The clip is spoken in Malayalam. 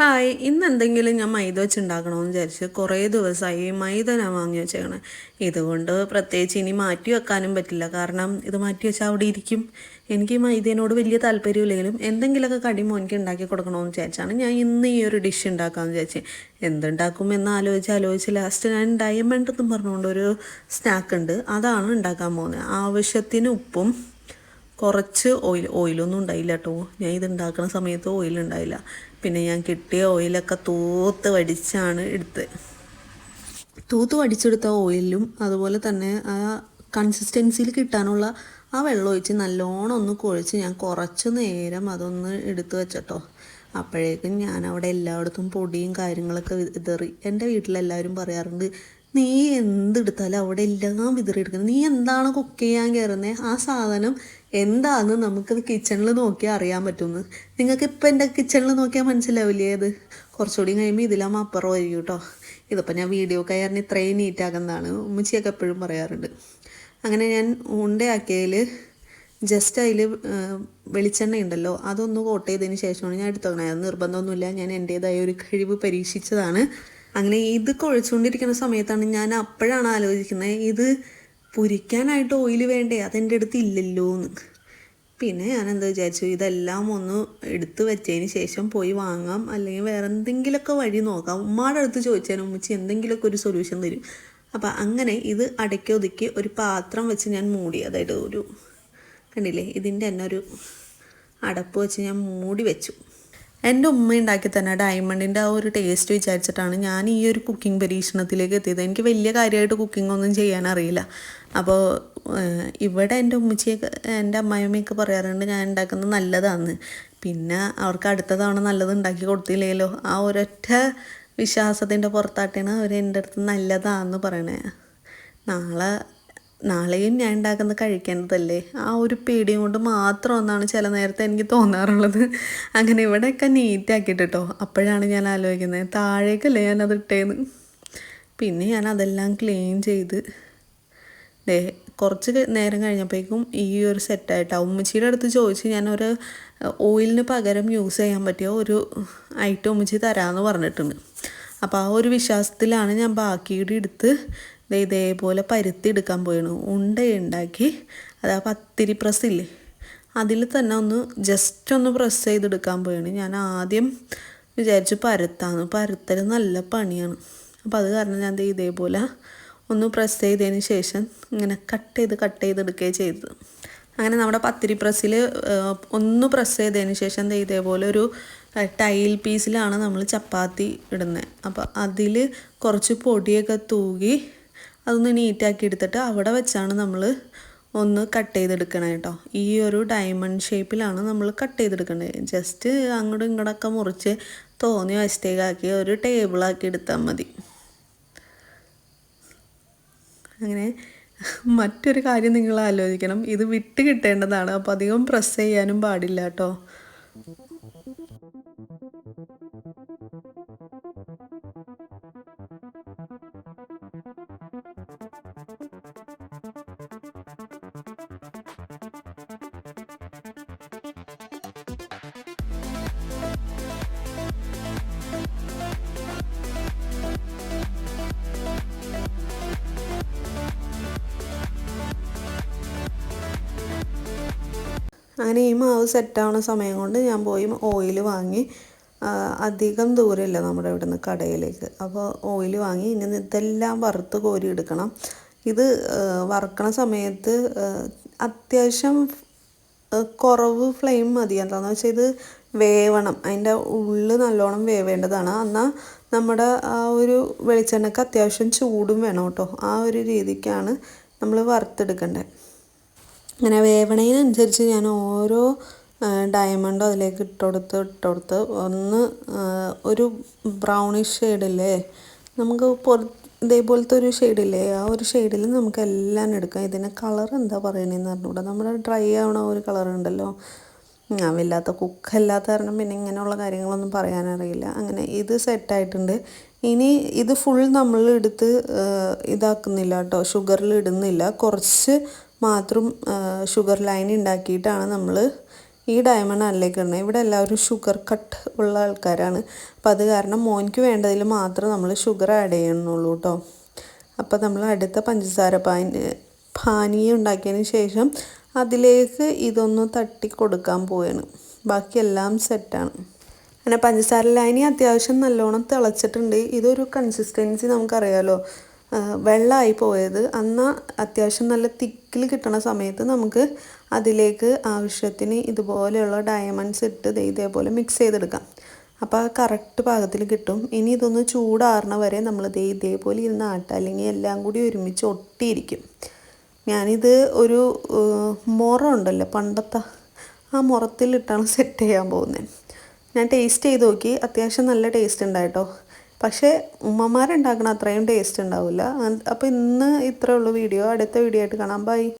ഹായ് ഇന്ന് എന്തെങ്കിലും ഞാൻ മൈദ വെച്ച് ഉണ്ടാക്കണമെന്ന് വിചാരിച്ച് കുറേ ദിവസമായി മൈദ ഞാൻ വാങ്ങി വെച്ചേക്കണേ. ഇതുകൊണ്ട് പ്രത്യേകിച്ച് ഇനി മാറ്റി വെക്കാനും പറ്റില്ല. കാരണം ഇത് മാറ്റി വെച്ചാൽ അവിടെ ഇരിക്കും. എനിക്ക് മൈദേനോട് വലിയ താല്പര്യമില്ലെങ്കിലും എന്തെങ്കിലുമൊക്കെ കടി മോനിക്ക് ഉണ്ടാക്കി കൊടുക്കണമെന്ന് വിചാരിച്ചാണ് ഞാൻ ഇന്ന് ഈ ഒരു ഡിഷ് ഉണ്ടാക്കാമെന്ന് വിചാരിച്ച്. എന്തുണ്ടാക്കും എന്ന് ആലോചിച്ച് ആലോചിച്ച് ലാസ്റ്റ് ഞാൻ ഡയമണ്ട് എന്ന് പറഞ്ഞുകൊണ്ട് ഒരു സ്നാക്ക് ഉണ്ട്. അതാണ് ഉണ്ടാക്കാൻ പോകുന്നത്. ആവശ്യത്തിന് ഉപ്പും കുറച്ച് ഓയിൽ ഓയിലൊന്നും ഉണ്ടായില്ല കേട്ടോ. ഞാൻ ഇത് ഉണ്ടാക്കുന്ന സമയത്ത് ഓയിൽ ഉണ്ടായില്ല. പിന്നെ ഞാൻ കിട്ടിയ ഓയിലൊക്കെ തൂത്ത് വടിച്ചാണ് എടുത്തത്. തൂത്ത് വടിച്ചെടുത്ത ഓയിലും അതുപോലെ തന്നെ ആ കൺസിസ്റ്റൻസിയിൽ കിട്ടാനുള്ള ആ വെള്ളം ഒഴിച്ച് നല്ലോണം ഒന്ന് കുഴച്ച് ഞാൻ കുറച്ച് നേരം അതൊന്ന് എടുത്തു വെച്ചട്ടോ. അപ്പോഴേക്കും ഞാൻ അവിടെ എല്ലായിടത്തും പൊടിയും കാര്യങ്ങളൊക്കെ വിതറി. എന്റെ വീട്ടിലെല്ലാവരും പറയാറുണ്ട് നീ എന്തെടുത്താലും അവിടെ എല്ലാം വിതറി വിതറിയെടുക്കുന്നത്. നീ എന്താണ് കുക്ക് ചെയ്യാൻ കയറുന്നത് ആ സാധനം എന്താന്ന് നമുക്ക് കിച്ചണിൽ നോക്കിയാൽ അറിയാൻ പറ്റുമെന്ന് നിങ്ങൾക്ക് ഇപ്പം എന്റെ കിച്ചണിൽ നോക്കിയാൽ മനസ്സിലാവില്ലേ അത് കുറച്ചുകൂടി കഴിയുമ്പോൾ ഇതിലാകുമ്പോൾ അപ്പുറം ആയിരിക്കും കേട്ടോ ഇതിപ്പോൾ ഞാൻ വീഡിയോ കയറിന് ഇത്രയും നീറ്റാക്കുന്നതാണ് ഉമ്മച്ചിയൊക്കെ എപ്പോഴും പറയാറുണ്ട്. അങ്ങനെ ഞാൻ ഉണ്ടയാക്കിയതിൽ ജസ്റ്റ് അതിൽ വെളിച്ചെണ്ണ ഉണ്ടല്ലോ അതൊന്ന് കോട്ട് ചെയ്തതിന് ശേഷമാണ് ഞാൻ എടുത്തോക്കണേ അത് നിർബന്ധമൊന്നുമില്ല. ഞാൻ എന്റേതായ ഒരു കഴിവ് പരീക്ഷിച്ചതാണ്. അങ്ങനെ ഇത് കുഴച്ചുകൊണ്ടിരിക്കുന്ന സമയത്താണ് ഞാൻ അപ്പോഴാണ് ആലോചിക്കുന്നത് ഇത് പൊരിക്കാനായിട്ട് ഓയിൽ വേണ്ടേ? അതെന്റെ അടുത്ത് ഇല്ലല്ലോ എന്ന് പിന്നെ ഞാൻ എന്താ വിചാരിച്ചു ഇതെല്ലാം ഒന്ന് എടുത്തു വെച്ചതിന് ശേഷം പോയി വാങ്ങാം. അല്ലെങ്കിൽ വേറെ എന്തെങ്കിലുമൊക്കെ വഴി നോക്കാം. ഉമ്മാടെ അടുത്ത് ചോദിച്ചാൽ ഉമ്മച്ചി എന്തെങ്കിലുമൊക്കെ ഒരു സൊല്യൂഷൻ തരും. അപ്പം അങ്ങനെ ഇത് അടക്കി ഒതുക്കി ഒരു പാത്രം വെച്ച് ഞാൻ മൂടി. അതായത് ഒരു കണ്ടില്ലേ? ഇതിന്റെ തന്നെ ഒരു അടപ്പ് വെച്ച് ഞാൻ മൂടി വെച്ചു. എന്റെ ഉമ്മ ഉണ്ടാക്കി തന്നെ ഡയമണ്ടിന്റെ ആ ഒരു ടേസ്റ്റ് വിചാരിച്ചിട്ടാണ് ഞാൻ ഈ ഒരു കുക്കിംഗ് പരീക്ഷണത്തിലേക്ക് എത്തിയത്. എനിക്ക് വലിയ കാര്യമായിട്ട് കുക്കിംഗ് ഒന്നും ചെയ്യാൻ അറിയില്ല. അപ്പോൾ ഇവിടെ എന്റെ ഉമ്മച്ചിയൊക്കെ എന്റെ അമ്മായിമ്മയൊക്കെ പറയാറുണ്ട് ഞാൻ ഉണ്ടാക്കുന്നത് നല്ലതാണ് പിന്നെ അവർക്ക് അടുത്ത തവണ നല്ലത് ഉണ്ടാക്കി കൊടുത്തില്ലല്ലോ ആ ഒരൊറ്റ വിശ്വാസത്തിന്റെ പുറത്താട്ടാണ് അവർ എന്റെ അടുത്ത് നല്ലതാണെന്ന് പറയണേ. നാളെ നാളെയും ഞാൻ ഉണ്ടാക്കുന്നത് കഴിക്കേണ്ടതല്ലേ? ആ ഒരു പേടിയും കൊണ്ട് മാത്രം ഒന്നാണ് ചില നേരത്തെ എനിക്ക് തോന്നാറുള്ളത്. അങ്ങനെ ഇവിടെയൊക്കെ നീറ്റാക്കിയിട്ട് കേട്ടോ അപ്പോഴാണ് ഞാൻ ആലോചിക്കുന്നത് താഴേക്കല്ലേ ഞാനത് ഇട്ടേന്ന്. പിന്നെ ഞാൻ അതെല്ലാം ക്ലീൻ ചെയ്ത് കുറച്ച് നേരം കഴിഞ്ഞപ്പോഴേക്കും ഈ ഒരു സെറ്റായിട്ടാണ് ഉമ്മച്ചിയുടെ അടുത്ത് ചോദിച്ച് ഞാനൊരു ഓയിലിന് പകരം യൂസ് ചെയ്യാൻ പറ്റിയ ഒരു ഐറ്റം ഉമ്മച്ചി തരാമെന്ന് പറഞ്ഞിട്ടുണ്ട്. അപ്പോൾ ആ ഒരു വിശ്വാസത്തിലാണ് ഞാൻ ബാക്കിയുടെ എടുത്ത് ഇതേപോലെ പരുത്തി എടുക്കാൻ പോയാണ്. ഉണ്ട ഉണ്ടാക്കി. അത് പത്തിരി പ്രസ്സില്ലേ അതിൽ തന്നെ ഒന്ന് ജസ്റ്റ് ഒന്ന് പ്രസ് ചെയ്തെടുക്കാൻ പോയാണ്. ഞാൻ ആദ്യം വിചാരിച്ച് പരത്താന്ന്. പരത്തൽ നല്ല പണിയാണ്. അപ്പോൾ അത് കാരണം ഞാൻ ഇതേപോലെ ഒന്ന് പ്രസ് ചെയ്തതിന് ശേഷം ഇങ്ങനെ കട്ട് ചെയ്ത് കട്ട് ചെയ്തെടുക്കുകയും ചെയ്തത്. അങ്ങനെ നമ്മുടെ പത്തിരി പ്രസ്സിൽ ഒന്ന് പ്രസ് ചെയ്തതിന് ശേഷം ഇതേപോലെ ഒരു ടൈൽ പീസിലാണ് നമ്മൾ ചപ്പാത്തി ഇടുന്നത് അപ്പോൾ അതിൽ കുറച്ച് പൊടിയൊക്കെ തൂകി അതൊന്ന് നീറ്റാക്കി എടുത്തിട്ട് അവിടെ വെച്ചാണ് നമ്മൾ ഒന്ന് കട്ട് ചെയ്തെടുക്കണം കേട്ടോ ഈ ഒരു ഡയമണ്ട് ഷേപ്പിലാണ് നമ്മൾ കട്ട് ചെയ്തെടുക്കേണ്ടത് ജസ്റ്റ് അങ്ങോട്ടും ഇങ്ങോട്ടൊക്കെ മുറിച്ച് തോന്നിയ വശത്തേക്കാക്കി ഒരു ടേബിളാക്കി എടുത്താൽ മതി. അങ്ങനെ മറ്റൊരു കാര്യം നിങ്ങൾ ആലോചിക്കണം ഇത് വിട്ട് കിട്ടേണ്ടതാണ്. അപ്പോൾ അധികം പ്രസ് ചെയ്യാനും പാടില്ല കേട്ടോ. അങ്ങനെ ഈ മാവ് സെറ്റാവുന്ന സമയം കൊണ്ട് ഞാൻ പോയി ഓയിൽ വാങ്ങി. അധികം ദൂരമില്ല നമ്മുടെ ഇവിടുന്ന് കടയിലേക്ക്. അപ്പോൾ ഓയിൽ വാങ്ങി. ഇനി ഇതെല്ലാം വറുത്ത് കോരി എടുക്കണം ഇത് വറുക്കണ സമയത്ത് അത്യാവശ്യം കുറവ് ഫ്ലെയിം മതി. എന്താണെന്ന് വെച്ചാൽ ഇത് വേവണം. അതിന്റെ ഉള്ളിൽ നല്ലോണം വേവേണ്ടതാണ്. എന്നാൽ നമ്മുടെ ആ ഒരു വെളിച്ചെണ്ണയ്ക്ക് അത്യാവശ്യം ചൂടും വേണം കേട്ടോ. ആ ഒരു രീതിക്കാണ് നമ്മൾ വറുത്തെടുക്കേണ്ടത് അങ്ങനെ വേവണതിനനുസരിച്ച് ഞാൻ ഓരോ ഡയമണ്ടും അതിലേക്ക് ഇട്ടുകൊടുത്ത് ഇട്ടുകൊടുത്ത് ഒന്ന് ഒരു ബ്രൗണിഷ് ഷെയ്ഡില്ലേ നമുക്ക് പൊറ ഇതേപോലത്തെ ഒരു ഷെയ്ഡില്ലേ ആ ഒരു ഷെയ്ഡിൽ നമുക്ക് എല്ലാം എടുക്കാം. ഇതിന് കളർ എന്താ പറയുന്നതെന്ന് അറിഞ്ഞൂടാ. നമ്മുടെ ഡ്രൈ ആവണ ഒരു കളർ ഉണ്ടല്ലോ. ഞാൻ വല്ലാത്ത കുക്കല്ലാത്ത കാരണം പിന്നെ ഇങ്ങനെയുള്ള കാര്യങ്ങളൊന്നും പറയാനറിയില്ല. അങ്ങനെ ഇത് സെറ്റായിട്ടുണ്ട് ഇനി ഇത് ഫുൾ നമ്മൾ എടുത്ത് ഇതാക്കുന്നില്ല കേട്ടോ ഷുഗറിൽ ഇടുന്നില്ല. കുറച്ച് മാത്രം ഷുഗർ ലൈൻ ഉണ്ടാക്കിയിട്ടാണ് നമ്മൾ ഈ ഡയമണ്ട് അല്ലേക്ക് ഇടുന്നത്. ഇവിടെ എല്ലാവരും ഷുഗർ കട്ട് ഉള്ള ആൾക്കാരാണ്. അപ്പോൾ അത് കാരണം മോനിക്ക് വേണ്ടതിൽ മാത്രം നമ്മൾ ഷുഗർ ആഡ് ചെയ്യണുള്ളൂ കേട്ടോ അപ്പോൾ നമ്മൾ അടുത്ത പഞ്ചസാര പാനി പാനീയം ഉണ്ടാക്കിയതിന് ശേഷം അതിലേക്ക് ഇതൊന്ന് തട്ടി കൊടുക്കാൻ പോവാണ്. ബാക്കിയെല്ലാം സെറ്റാണ് അങ്ങനെ പഞ്ചസാര ലൈനി അത്യാവശ്യം നല്ലോണം തിളച്ചിട്ടുണ്ട്. ഇതൊരു കൺസിസ്റ്റൻസി നമുക്കറിയാലോ. വെള്ളമായി പോയത്. എന്നാൽ അത്യാവശ്യം നല്ല തിക്കിൽ കിട്ടണ സമയത്ത് നമുക്ക് അതിലേക്ക് ആവശ്യത്തിന് ഇതുപോലെയുള്ള ഡയമണ്ട്സ് ഇട്ട് ഇതേപോലെ മിക്സ് ചെയ്തെടുക്കാം. അപ്പോൾ കറക്റ്റ് പാകത്തിൽ കിട്ടും. ഇനി ഇതൊന്ന് ചൂടാറണ വരെ നമ്മൾ ദേ ഇതേപോലെ ഇരുന്ന് ആട്ടുക അല്ലെങ്കിൽ എല്ലാം കൂടി ഒരുമിച്ച് ഒട്ടിയിരിക്കും. ഞാനിത് ഒരു മുറം ഉണ്ടല്ലോ പണ്ടത്തെ ആ മുറത്തിലിട്ടാണ് സെറ്റ് ചെയ്യാൻ പോകുന്നത്. ഞാൻ ടേസ്റ്റ് ചെയ്ത് നോക്കി. അത്യാവശ്യം നല്ല ടേസ്റ്റ് ഉണ്ടായിട്ടോ. പക്ഷേ ഉമ്മമാരുണ്ടാക്കണ അത്രയും ടേസ്റ്റ് ഉണ്ടാവില്ല അപ്പോൾ ഇന്ന് ഇത്രേ ഉള്ളൂ വീഡിയോ. അടുത്ത വീഡിയോ ആയിട്ട് കാണാം. ബൈ